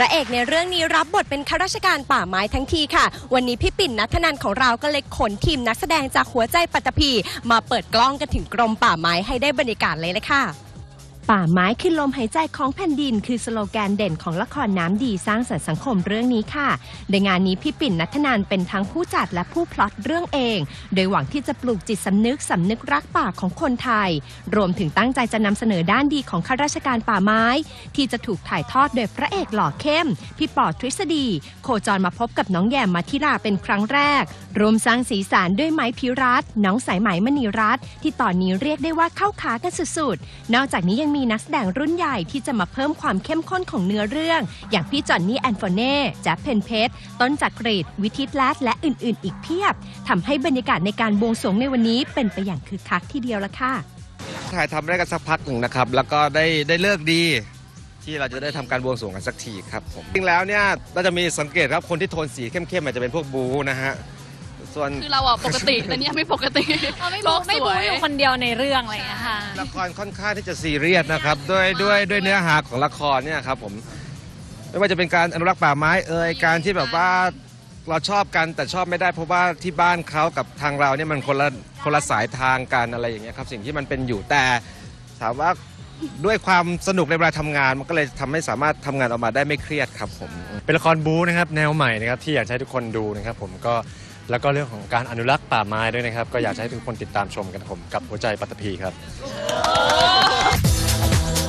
พระเอกในเรื่องนี้รับบทเป็นข้าราชการป่าไม้ทั้งทีค่ะ วันนี้พี่ปิ่นนัทนันของเราก็เลยขนทีมนักแสดงจากหัวใจปัตตภีมาเปิดกล้องกันถึงกรมป่าไม้ให้ได้บรรยากาศเลยเลยค่ะ ป่าไม้คือลมหายใจของแผ่นดิน คือสโลแกนเด่นของละครน้ำดีสร้างสรรค์สังคมเรื่องนี้ค่ะในงานนี้พี่ปิ่นนัทนันเป็นทั้งผู้จัดและผู้พล็อตเรื่องเอง โดยหวังที่จะปลูกจิตสำนึกสำนึกรักป่าของคนไทย รวมถึงตั้งใจจะนำเสนอด้านดีของข้าราชการป่าไม้ ที่จะถูกถ่ายทอดโดยพระเอกหล่อเข้ม พี่ปอทฤษฎี โคจรมาพบกับน้องแยมมาธิราเป็นครั้งแรก รวมสร้างสีสันด้วยไม้พิรัตน์น้องสายไหมมณีรัตน์ที่ตอนนี้เรียกได้ว่าเข้าขากันสุดๆ นอกจากนี้ยังมีีนักแสดงรุ่นใหญ่ที่จะมาเพิ่มความเข้มข้นของเนื้อเรื่อง อย่างพี่จอนนี่แอนโฟเน่แจ๊บเพนเพชรต้นจักรีดวิทิตแลดและอื่นๆ อีกเพียบทำให้บรรยากาศในการบวงสรวงในวันนี้เป็นไปอย่างคึกคักทีเดียวละค่ะถ่ายทำได้กันสักพักหนึ่งนะครับ แล้วก็ได้ได้เลิกดีที่เราจะได้ทำการบวงสรวงกันสักทีครับผมจริงแล้วเนี่ยเราจะมีสังเกตครับคนที่โทนสีเข้มๆอาจจะเป็นพวกบูนะฮะ ส่วน คือเราอะปกติ แต่เนี่ยไม่ปกติเราไม่โลบูกไม่สบูวยอยู่คนเดียวในเรื่องอะไรอย่างเงี้ยค่ะ ละครค่อนข้างที่จะซีเรียสนะครับด้วยด้วยด้วยเนื้อหาของละครเนี่ยครับผมไม่ว่าจะเป็นการอนุรักษ์ป่าไม้เอ่ยการที่แบบว่าเราชอบกันแต่ชอบไม่ได้เพราะว่าที่บ้านเขากับทางเราเนี่ยมันคนละคนละสายทางกันอะไรอย่างเงี้ยครับสิ่งที่มันเป็นอยู่แต่ถามว่าด้วยความสนุกในเวลาทำงาน มันก็เลยทำให้สามารถทำงานออกมาได้ไม่เครียดครับผม เป็นละครบู๊นะครับแนวใหม่นะครับที่อยากจะให้ทุกคนดูนะครับผมก็ แล้วก็เรื่องของการอนุรักษ์ป่าไม้ด้วยนะครับ ก็อยากจะให้ทุกคนติดตามชมกันครับผมกับหัวใจปัตตภีครับ